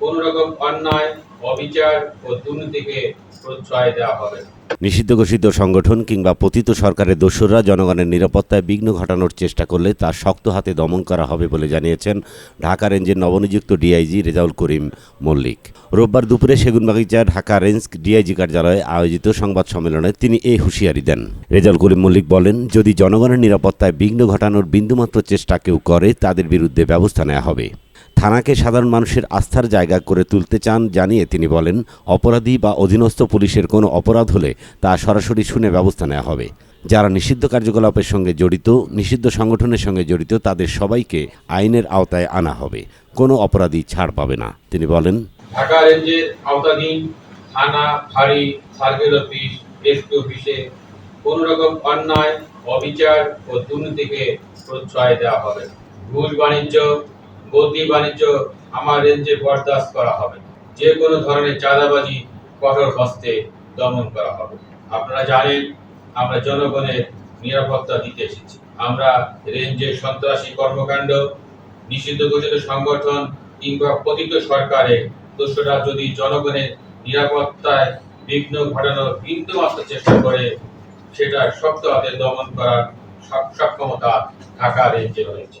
কোনো রকম অন্যায়, অবিচার ও দুর্নীতিকে প্রশ্রয় দেওয়া হবে। নিষিদ্ধ ঘোষিত সংগঠন কিংবা পতিত সরকারের দোসররা জনগণের নিরাপত্তায় বিঘ্ন ঘটানোর চেষ্টা করলে তা শক্ত হাতে দমন করা হবে বলে জানিয়েছেন ঢাকা রেঞ্জের নবনিযুক্ত ডিআইজি রেজাউল করিম মল্লিক। রোববার দুপুরে সেগুনবাগিচা ঢাকা রেঞ্জ ডিআইজি কার্যালয়ে আয়োজিত সংবাদ সম্মেলনে তিনি এই হুঁশিয়ারি দেন। রেজাউল করিম মল্লিক বলেন, যদি জনগণের নিরাপত্তায় বিঘ্ন ঘটানোর বিন্দুমাত্র চেষ্টা কেউ করে, তাদের বিরুদ্ধে ব্যবস্থা নেওয়া হবে। থানাকে সাধারণ মানুষের আস্থার জায়গা করে তুলতে চান জানিয়ে তিনি বলেন, অপরাধী বা অধীনস্থ পুলিশের কোনো অপরাধ হলে তা সরাসরি শুনে ব্যবস্থা নেওয়া হবে। যারা নিষিদ্ধ কার্যকলাপের সঙ্গে জড়িত, নিষিদ্ধ সংগঠনের সঙ্গে জড়িত, তাদের সবাইকে আইনের আওতায় আনা হবে। কোনো অপরাধী ছাড় পাবে না। তিনি বলেন, ঢাকা রেঞ্জের আওতাধীন থানা ফাঁড়ি অফিস এসপি অফিসে রকম অন্যায়, অবিচার ও দুর্নীতিকে প্রশ্রয় দেওয়া হবে। ঘুষ, বাণিজ্য বদলি বাণিজ্য আমার রেঞ্জে বরদাস্ত করা হবে। যে কোনো ধরনের চাঁদাবাজি, কঠোর হস্তে দমন করা হবে। আপনারা জানেন, আমরা জনগণের নিরাপত্তা দিতে এসেছি। আমরা রেঞ্জের সন্ত্রাসী কর্মকাণ্ড, নিষিদ্ধ ঘোষিত সংগঠন কিংবা পতিত সরকারের যদি জনগণের নিরাপত্তায় বিঘ্ন ঘটানোর বিন্দু মাত্র চেষ্টা করে সেটা শক্ত হাতে দমন করার সক্ষমতা ঢাকা রেঞ্জে রয়েছে।